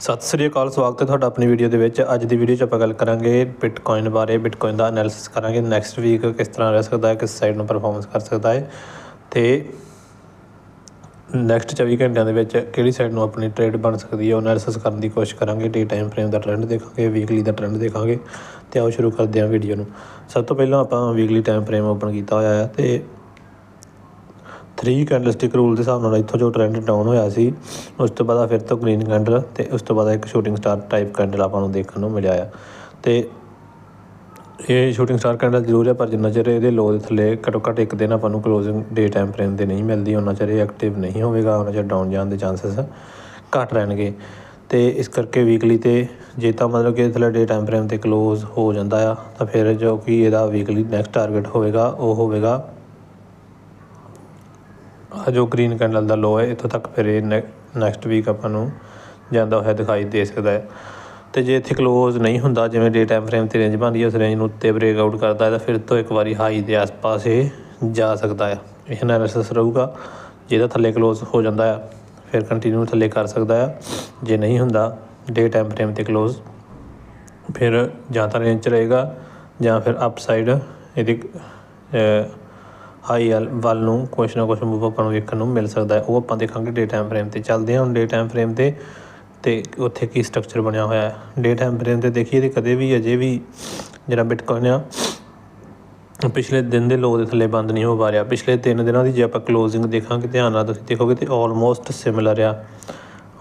ਸਤਿ ਸ੍ਰੀ ਅਕਾਲ, ਸਵਾਗਤ ਹੈ ਤੁਹਾਡਾ ਆਪਣੀ ਵੀਡੀਓ ਦੇ ਵਿੱਚ। ਅੱਜ ਦੀ ਵੀਡੀਓ 'ਚ ਆਪਾਂ ਗੱਲ ਕਰਾਂਗੇ ਬਿਟਕੋਇਨ ਬਾਰੇ ਬਿਟਕੋਇਨ ਦਾ ਐਨਾਲਿਸਿਸ ਕਰਾਂਗੇ। ਨੈਕਸਟ ਵੀਕ ਕਿਸ ਤਰ੍ਹਾਂ ਰਹਿ ਸਕਦਾ ਹੈ, ਕਿਸ ਸਾਈਡ ਨੂੰ ਪਰਫਾਰਮੈਂਸ ਕਰ ਸਕਦਾ ਹੈ। ਤੇ ਨੈਕਸਟ 24 ਘੰਟਿਆਂ ਦੇ ਵਿੱਚ ਕਿਹੜੀ ਸਾਈਡ ਨੂੰ ਆਪਣੀ ਟ੍ਰੇਡ ਬਣ ਸਕਦੀ ਹੈ, ਉਹ ਐਨਾਲਿਸਿਸ ਕਰਨ ਦੀ ਕੋਸ਼ਿਸ਼ ਕਰਾਂਗੇ। ਡੇ ਟਾਈਮ ਫਰੇਮ ਦਾ ਟ੍ਰੈਂਡ ਦੇਖਾਂਗੇ ਵੀਕਲੀ ਦਾ ਟ੍ਰੈਂਡ ਦੇਖਾਂਗੇ। ਤੇ ਆਓ ਸ਼ੁਰੂ ਕਰਦੇ ਹਾਂ ਵੀਡੀਓ ਨੂੰ। ਸਭ ਤੋਂ ਪਹਿਲਾਂ ਆਪਾਂ ਵੀਕਲੀ ਟਾਈਮ ਫਰੇਮ ਓਪਨ ਕੀਤਾ ਹੋਇਆ ਹੈ ਤੇ 3 ਕੈਂਡਲਸਟਿਕ ਰੂਲ ਦੇ ਹਿਸਾਬ ਨਾਲ ਇੱਥੋਂ ਜੋ ਟ੍ਰੈਂਡ ਡਾਊਨ ਹੋਇਆ ਸੀ, ਉਸ ਤੋਂ ਬਾਅਦ ਫਿਰ ਤੋਂ ਗ੍ਰੀਨ ਕੈਂਡਲ ਤੇ ਉਸ ਤੋਂ ਬਾਅਦ ਇੱਕ ਸ਼ੂਟਿੰਗ ਸਟਾਰ ਟਾਈਪ ਕੈਂਡਲ ਆਪਾਂ ਨੂੰ ਦੇਖਣ ਨੂੰ ਮਿਲਿਆ ਆ। ਤੇ ਇਹ ਸ਼ੂਟਿੰਗ ਸਟਾਰ ਕੈਂਡਲ ਜ਼ਰੂਰ ਹੈ ਪਰ ਜਿੰਨਾ ਚਿਰ ਇਹਦੇ ਲੋ ਦੇ ਥੱਲੇ ਘੱਟੋ ਘੱਟ ਇੱਕ ਦਿਨ ਆਪਾਂ ਨੂੰ ਕਲੋਜ਼ਿੰਗ ਡੇ ਟਾਈਮ ਫਰੇਮ ਤੇ ਨਹੀਂ ਮਿਲਦੀ, ਉਹਨਾਂ ਚਿਰ ਇਹ ਐਕਟਿਵ ਨਹੀਂ ਹੋਵੇਗਾ, ਉਹਨਾਂ ਚਿਰ ਡਾਊਨ ਜਾਣ ਦੇ ਚਾਂਸਸ ਘੱਟ ਰਹਿਣਗੇ। ਤੇ ਇਸ ਕਰਕੇ ਵੀਕਲੀ ਤੇ ਜੇ ਤਾਂ ਮਤਲਬ ਕਿ ਥੱਲੇ ਡੇ ਟਾਈਮ ਫਰੇਮ ਤੇ ਕਲੋਜ਼ ਹੋ ਜਾਂਦਾ ਆ, ਤਾਂ ਫਿਰ ਜੋ ਕਿ ਇਹਦਾ ਵੀਕਲੀ ਨੈਕਸਟ ਟਾਰਗੇਟ ਹੋਵੇਗਾ, ਉਹ ਹੋਵੇਗਾ ਆਹ ਜੋ ਗ੍ਰੀਨ ਕੈਂਡਲ ਦਾ ਲੋ ਹੈ, ਇੱਥੋਂ ਤੱਕ ਫਿਰ ਇਹ ਨੈਕਸਟ ਵੀਕ ਆਪਾਂ ਨੂੰ ਜਾਂਦਾ ਹੋਇਆ ਦਿਖਾਈ ਦੇ ਸਕਦਾ ਹੈ। ਅਤੇ ਜੇ ਇੱਥੇ ਕਲੋਜ਼ ਨਹੀਂ ਹੁੰਦਾ, ਜਿਵੇਂ ਡੇ ਟਾਈਮ ਫਰੇਮ ਤੇ ਰੇਂਜ ਬਣਦੀ ਹੈ, ਉਸ ਰੇਂਜ ਨੂੰ ਉੱਤੇ ਬ੍ਰੇਕ ਆਊਟ ਕਰਦਾ ਹੈ, ਤਾਂ ਫਿਰ ਤੋਂ ਇੱਕ ਵਾਰੀ ਹਾਈ ਦੇ ਆਸ-ਪਾਸ ਇਹ ਜਾ ਸਕਦਾ ਹੈ। ਇਹ ਐਨਾਲਿਸਿਸ ਰਹੂਗਾ, ਜਿਹਦਾ ਥੱਲੇ ਕਲੋਜ਼ ਹੋ ਜਾਂਦਾ ਹੈ, ਫਿਰ ਕੰਟੀਨਿਊ ਥੱਲੇ ਕਰ ਸਕਦਾ ਹੈ। ਜੇ ਨਹੀਂ ਹੁੰਦਾ ਡੇ ਟਾਈਮ ਫਰੇਮ ਤੇ ਕਲੋਜ਼ ਫਿਰ ਜਾਂ ਤਾਂ ਰੇਂਜ 'ਚ ਰਹੇਗਾ, ਜਾਂ ਫਿਰ ਅਪਸਾਈਡ ਇਹਦੀ ਹਾਈ ਵੱਲ ਨੂੰ ਕੁਛ ਨਾ ਕੁਛ ਮੂਵ ਆਪਾਂ ਨੂੰ ਵੇਖਣ ਨੂੰ ਮਿਲ ਸਕਦਾ ਹੈ। ਉਹ ਆਪਾਂ ਦੇਖਾਂਗੇ ਡੇ ਟਾਈਮ ਫਰੇਮ ਤੇ। ਚੱਲਦੇ ਹਾਂ ਹੁਣ ਡੇ ਟਾਈਮ ਫਰੇਮ ਤੇ ਤੇ ਉੱਥੇ ਕੀ ਸਟਰਕਚਰ ਬਣਿਆ ਹੋਇਆ ਹੈ। ਡੇ ਟਾਈਮ ਫਰੇਮ ਤੇ ਦੇਖੀਏ ਤੇ ਕਦੇ ਵੀ ਅਜੇ ਵੀ ਜਿਹੜਾ ਬਿਟਕੋਇਨ ਆ, ਪਿਛਲੇ ਦਿਨ ਦੇ ਲੋ ਦੇ ਥੱਲੇ ਬੰਦ ਨਹੀਂ ਹੋ ਪਾ ਰਿਹਾ। ਪਿਛਲੇ 3 ਦਿਨਾਂ ਦੀ ਜੇ ਆਪਾਂ ਕਲੋਜ਼ਿੰਗ ਦੇਖਾਂਗੇ, ਧਿਆਨ ਨਾਲ ਤੁਸੀਂ ਦੇਖੋਗੇ ਤੇ ਆਲਮੋਸਟ ਸਿਮਿਲਰ ਆ।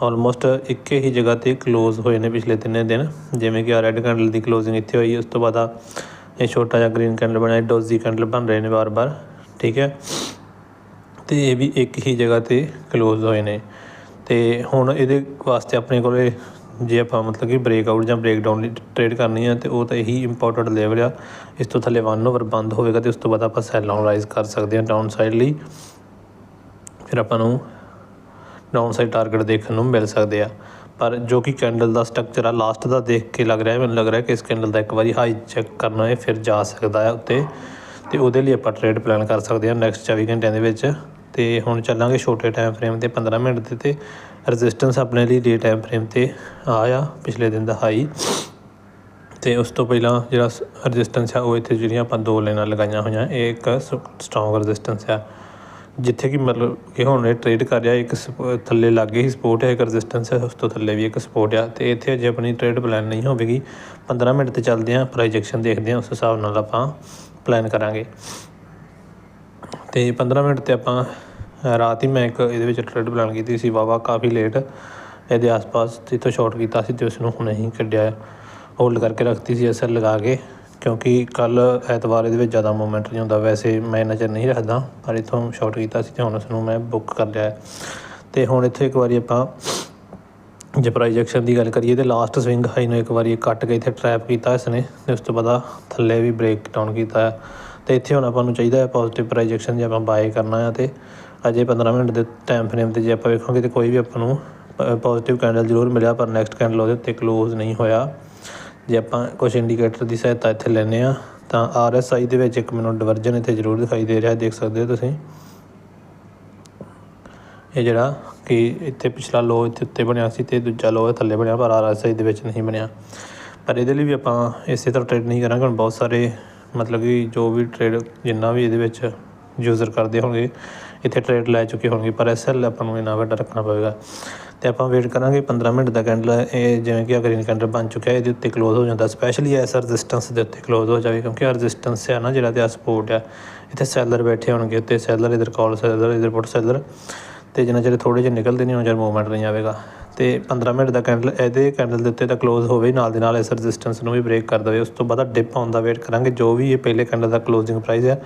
ਆਲਮੋਸਟ ਇੱਕੇ ਹੀ ਜਗ੍ਹਾ ਤੇ ਕਲੋਜ਼ ਹੋਏ ਨੇ ਪਿਛਲੇ ਤਿੰਨੇ ਦਿਨ। ਜਿਵੇਂ ਕਿ ਆ ਰੈੱਡ ਕੈਂਡਲ ਦੀ ਕਲੋਜ਼ਿੰਗ ਇੱਥੇ ਹੋਈ, ਉਸ ਤੋਂ ਬਾਅਦ ਆ ਇਹ ਛੋਟਾ ਜਿਹਾ ਗ੍ਰੀਨ ਕੈਂਡਲ ਬਣਿਆ ਡੋਜ਼ੀ ਕੈਂਡਲ ਬਣ ਰਹੇ ਨੇ ਵਾਰ-ਵਾਰ। ਠੀਕ ਹੈ। ਤੇ ਇਹ ਵੀ ਇੱਕ ਹੀ ਜਗ੍ਹਾ ਤੇ ਕਲੋਜ਼ ਹੋਏ ਨੇ। ਤੇ ਹੁਣ ਇਹਦੇ ਵਾਸਤੇ ਆਪਣੇ ਕੋਲੇ ਜੇ ਆਪਾਂ ਮਤਲਬ ਕਿ ਬ੍ਰੇਕਆਊਟ ਜਾਂ ਬ੍ਰੇਕਡਾਊਨ ਲਈ ਟ੍ਰੇਡ ਕਰਨੀ ਹੈ ਤੇ ਉਹ ਤਾਂ ਇਹੀ ਇੰਪੋਰਟੈਂਟ ਲੈਵਲ ਆ। ਇਸ ਤੋਂ ਥੱਲੇ 1 ਓਵਰ ਬੰਦ ਹੋਵੇਗਾ ਤੇ ਉਸ ਤੋਂ ਬਾਅਦ ਆਪਾਂ ਸੈਲ ਰਾਈਜ਼ ਕਰ ਸਕਦੇ ਹਾਂ ਡਾਊਨ ਸਾਈਡ ਲਈ। ਫਿਰ ਆਪਾਂ ਨੂੰ ਡਾਊਨ ਸਾਈਡ ਟਾਰਗੇਟ ਦੇਖਣ ਨੂੰ ਮਿਲ ਸਕਦੇ ਆ। ਪਰ ਜੋ ਕਿ ਕੈਂਡਲ ਦਾ ਸਟਰਕਚਰ ਆ ਲਾਸਟ ਦਾ ਦੇਖ ਕੇ ਲੱਗ ਰਿਹਾ ਮੈਨੂੰ ਲੱਗ ਰਿਹਾ ਕਿ ਇਸ ਕੈਂਡਲ ਦਾ ਇੱਕ ਵਾਰੀ ਹਾਈ ਚੈੱਕ ਕਰਨਾ ਹੈ, ਫਿਰ ਜਾ ਸਕਦਾ ਹੈ ਉੱਤੇ। ਤੇ ਉਹਦੇ ਲਈ ਆਪਾਂ ਟ੍ਰੇਡ ਪਲਾਨ ਕਰ ਸਕਦੇ ਹਾਂ ਨੈਕਸਟ 24 ਘੰਟਿਆਂ ਦੇ ਵਿੱਚ। ਤੇ ਹੁਣ ਚੱਲਾਂਗੇ ਛੋਟੇ ਟਾਈਮ ਫਰੇਮ ਤੇ 15 ਮਿੰਟ ਦੇ ਤੇ। ਰੈਜ਼ਿਸਟੈਂਸ ਆਪਣੇ ਲਈ ਡੇ ਟਾਈਮ ਫਰੇਮ ਤੇ ਆਇਆ ਪਿਛਲੇ ਦਿਨ ਦਾ ਹਾਈ ਤੇ ਉਸ ਤੋਂ ਪਹਿਲਾਂ ਜਿਹੜਾ ਰੈਜ਼ਿਸਟੈਂਸ ਆ, ਉਹ ਇੱਥੇ ਜਿਹੜੀਆਂ ਆਪਾਂ ਦੋ ਲਾਈਨਾਂ ਲਗਾਈਆਂ ਹੋਈਆਂ। ਇਹ ਇੱਕ ਸਟਰੋਂਗ ਰੈਜ਼ਿਸਟੈਂਸ ਆ। ਜਿੱਥੇ ਕਿ ਮਤਲਬ ਕਿ ਹੁਣ ਇਹ ਟ੍ਰੇਡ ਕਰ ਰਿਹਾ, ਇੱਕ ਥੱਲੇ ਲੱਗੇ ਹੀ ਸਪੋਰਟ ਹੈ, ਇੱਕ ਰੈਜ਼ਿਸਟੈਂਸ ਹੈ, ਉਸ ਤੋਂ ਥੱਲੇ ਵੀ ਇੱਕ ਸਪੋਰਟ ਆ। ਤੇ ਇੱਥੇ ਅਜੇ ਆਪਣੀ ਟ੍ਰੇਡ ਪਲਾਨ ਨਹੀਂ ਹੋਵੇਗੀ। 15 ਮਿੰਟ ਤੇ ਚੱਲਦੇ ਆ ਪ੍ਰੋਜੈਕਸ਼ਨ ਦੇਖਦੇ ਆ ਉਸ ਹਿਸਾਬ ਨਾਲ ਆਪਾਂ ਪਲਾਨ ਕਰਾਂਗੇ। ਤੇ 15 ਮਿੰਟ ਤੇ ਆਪਾਂ ਰਾਤ ਹੀ ਮੈਂ ਇੱਕ ਇਹਦੇ ਵਿੱਚ ਟ੍ਰੇਡ ਪਲਾਨ ਕੀਤੀ ਸੀ। ਵਾਵਾ ਕਾਫੀ ਲੇਟ ਇਹਦੇ ਆਸ-ਪਾਸ ਜਿੱਥੋਂ ਸ਼ਾਰਟ ਕੀਤਾ ਸੀ ਤੇ ਉਸ ਨੂੰ ਹੁਣੇ ਹੀ ਕੱਢਿਆ। ਹੋਲਡ ਕਰਕੇ ਰੱਖਤੀ ਸੀ ਅਸਰ ਲਗਾ ਕੇ, ਕਿਉਂਕਿ ਕੱਲ ਐਤਵਾਰ ਇਹਦੇ ਵਿੱਚ ਜ਼ਿਆਦਾ ਮੂਵਮੈਂਟ ਨਹੀਂ ਹੁੰਦਾ। ਵੈਸੇ ਮੈਂ ਨਜ਼ਰ ਨਹੀਂ ਰੱਖਦਾ, ਪਰ ਇਥੋਂ ਸ਼ਾਰਟ ਕੀਤਾ ਸੀ ਤੇ ਹੁਣ ਉਸ ਨੂੰ ਮੈਂ ਬੁੱਕ ਕਰ ਲਿਆ। ਤੇ ਹੁਣ ਇੱਥੇ ਇੱਕ ਵਾਰੀ ਆਪਾਂ ਜੇ ਪ੍ਰਾਈਜੈਕਸ਼ਨ ਦੀ ਗੱਲ ਕਰੀਏ ਤੇ ਲਾਸਟ ਸਵਿੰਗ ਹਾਈ ਨੂੰ ਇੱਕ ਵਾਰੀ ਕੱਟ ਕੇ ਇੱਥੇ ਟਰੈਪ ਕੀਤਾ ਇਸ ਨੇ ਤੇ ਉਸ ਤੋਂ ਬਾਅਦ ਥੱਲੇ ਵੀ ਬ੍ਰੇਕ ਡਾਊਨ ਕੀਤਾ ਤੇ ਇੱਥੇ ਹੁਣ ਆਪਾਂ ਨੂੰ ਚਾਹੀਦਾ ਹੈ ਪੋਜ਼ਿਟਿਵ ਪ੍ਰਾਈਜੈਕਸ਼ਨ ਜੇ ਆਪਾਂ ਬਾਏ ਕਰਨਾ ਹੈ ਤੇ ਅਜੇ 15 ਮਿੰਟ ਦੇ ਟਾਈਮ ਫਰੇਮ ਤੇ ਜੇ ਆਪਾਂ ਵੇਖਾਂਗੇ ਤੇ ਕੋਈ ਵੀ ਆਪਾਂ ਨੂੰ ਪੋਜ਼ਿਟਿਵ ਕੈਂਡਲ ਜ਼ਰੂਰ ਮਿਲਿਆ, ਪਰ ਨੈਕਸਟ ਕੈਂਡਲ ਉਹਦੇ ਉੱਤੇ ਕਲੋਜ਼ ਨਹੀਂ ਹੋਇਆ। ਜੇ ਆਪਾਂ ਕੁਝ ਇੰਡੀਕੇਟਰ ਦੀ ਸਹਾਇਤਾ ਇੱਥੇ ਲੈਨੇ ਆ ਤਾਂ ਆਰ ਐਸ ਆਈ ਦੇ ਵਿੱਚ ਇੱਕ ਮੈਨੂੰ ਡਿਵਰਜਨ ਇੱਥੇ ਜ਼ਰੂਰ ਦਿਖਾਈ ਦੇ ਰਿਹਾ, ਦੇਖ ਸਕਦੇ ਹੋ ਤੁਸੀਂ। ਇਹ ਜਿਹੜਾ ਕਿ ਇੱਥੇ ਪਿਛਲਾ ਲੋਅ ਇੱਥੇ ਉੱਤੇ ਬਣਿਆ ਸੀ ਅਤੇ ਦੂਜਾ ਲੋਅ ਥੱਲੇ ਬਣਿਆ, ਪਰ ਆਰ ਐਸ ਆਈ ਦੇ ਵਿੱਚ ਨਹੀਂ ਬਣਿਆ। ਪਰ ਇਹਦੇ ਲਈ ਵੀ ਆਪਾਂ ਇਸੇ ਤਰ੍ਹਾਂ ਟ੍ਰੇਡ ਨਹੀਂ ਕਰਾਂਗੇ, ਹੁਣ ਬਹੁਤ ਸਾਰੇ ਮਤਲਬ ਕਿ ਜੋ ਵੀ ਟ੍ਰੇਡ ਜਿੰਨਾ ਵੀ ਇਹਦੇ ਵਿੱਚ ਯੂਜ਼ਰ ਕਰਦੇ ਹੋਣਗੇ, ਇੱਥੇ ਟ੍ਰੇਡ ਲੈ ਚੁੱਕੇ ਹੋਣਗੇ, ਪਰ ਐਸਐਲ ਆਪਾਂ ਨੂੰ ਇਹਨਾਂ ਵੱਡਾ ਰੱਖਣਾ ਪਵੇਗਾ। ਤੇ ਆਪਾਂ ਵੇਟ ਕਰਾਂਗੇ 15 ਮਿੰਟ ਦਾ ਕੈਂਡਲ ਇਹ ਜਿਵੇਂ ਕਿ ਗ੍ਰੀਨ ਕੈਂਡਲ ਬਣ ਚੁੱਕਿਆ, ਇਹਦੇ ਉੱਤੇ ਕਲੋਜ਼ ਹੋ ਜਾਂਦਾ ਸਪੈਸ਼ਲੀ ਐਸ ਰੈਜ਼ਿਸਟੈਂਸ ਦੇ ਉੱਤੇ ਕਲੋਜ਼ ਹੋ ਜਾਵੇ, ਕਿਉਂਕਿ ਆ ਰੈਜ਼ਿਸਟੈਂਸ ਹੈ ਨਾ ਜਿਹੜਾ ਤੇ ਆ ਸਪੋਰਟ ਆ। ਇੱਥੇ ਸੈਲਰ ਬੈਠੇ ਹੋਣਗੇ, ਉੱਤੇ ਸੈਲਰ ਇਧਰ ਕਾਲ ਸੈਲਰ ਇਧਰ ਪੁੱਟ ਸੈਲਰ ਤੇ ਜਿੰਨਾ ਚਿਰ ਥੋੜ੍ਹੇ ਜਿਹੇ ਨਿਕਲਦੇ ਨਹੀਂ ਉਹਨਾਂ ਚਿਰ ਮੂਵਮੈਂਟ ਨਹੀਂ ਆਵੇਗਾ। ਤੇ 15 ਮਿੰਟ ਦਾ ਕੈਂਡਲ ਇਹਦੇ ਕੈਂਡਲ ਦੇ ਉੱਤੇ ਤਾਂ ਕਲੋਜ਼ ਹੋਵੇ, ਨਾਲ ਦੇ ਨਾਲ ਇਸ ਰੈਜ਼ਿਸਟੈਂਸ ਨੂੰ ਵੀ ਬ੍ਰੇਕ ਕਰ ਦੇਵੇ। ਉਸ ਤੋਂ ਬਾਅਦ ਡਿਪ ਆਉਣ ਦਾ ਵੇਟ ਕਰਾਂਗੇ। ਜੋ ਵੀ ਇਹ ਪਹਿਲੇ ਕੈਂਡਲ ਦਾ ਕਲੋਜ਼ਿੰਗ ਪ੍ਰਾਈਸ ਹੈ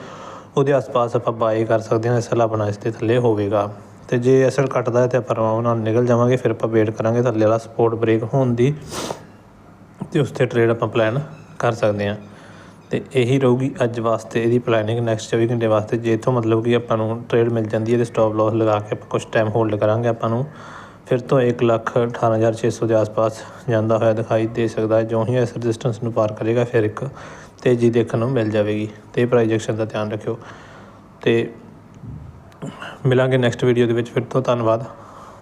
ਉਹਦੇ ਆਸ-ਪਾਸ ਆਪਾਂ ਬਾਏ ਕਰ ਸਕਦੇ ਹਾਂ ਐਸਐਲ ਆਪਣਾ ਇਸ ਦੇ ਥੱਲੇ ਹੋਵੇਗਾ। ਤੇ ਜੇ ਅਸਲ ਕੱਟਦਾ ਹੈ ਤੇ ਆਪਾਂ ਆਰਾਮ ਨਾਲ ਨਿਕਲ ਜਾਵਾਂਗੇ, ਫਿਰ ਆਪਾਂ ਵੇਟ ਕਰਾਂਗੇ, ਥੱਲੇ ਵਾਲਾ ਸਪੋਰਟ ਬ੍ਰੇਕ ਹੋਣ ਦੀ। ਤੇ ਉਸ ਤੇ ਟ੍ਰੇਡ ਆਪਾਂ ਪਲਾਨ ਕਰ ਸਕਦੇ ਹਾਂ। ਤੇ ਇਹੀ ਰਹੂਗੀ ਅੱਜ ਵਾਸਤੇ ਇਹਦੀ ਪਲੈਨਿੰਗ ਨੈਕਸਟ 24 ਘੰਟੇ ਵਾਸਤੇ, ਜੇ ਇਥੋਂ ਮਤਲਬ ਕਿ ਆਪਾਂ ਨੂੰ ਟ੍ਰੇਡ ਮਿਲ ਜਾਂਦੀ ਹੈ ਤੇ ਸਟਾਪ ਲਾਸ ਲਗਾ ਕੇ ਆਪਾਂ ਕੁਝ ਟਾਈਮ ਹੋਲਡ ਕਰਾਂਗੇ ਆਪਾਂ ਨੂੰ, ਫਿਰ ਤੋਂ 118600 ਦੇ ਆਸ-ਪਾਸ ਜਾਂਦਾ ਹੋਇਆ ਦਿਖਾਈ ਦੇ ਸਕਦਾ ਹੈ। ਜੋ ਹੀ ਇਸ ਰੈਜ਼ਿਸਟੈਂਸ ਨੂੰ ਪਾਰ ਕਰੇਗਾ, ਫਿਰ ਇੱਕ ਤੇਜ਼ੀ ਦੇਖਣ ਨੂੰ ਮਿਲ ਜਾਵੇਗੀ। ਤੇ ਪ੍ਰਾਈਜੈਕਸ਼ਨ ਦਾ ਧਿਆਨ ਰੱਖਿਓ। ਤੇ ਮਿਲਾਂਗੇ ਨੈਕਸਟ ਵੀਡੀਓ ਦੇ ਵਿੱਚ। ਫਿਰ ਤੋਂ ਧੰਨਵਾਦ।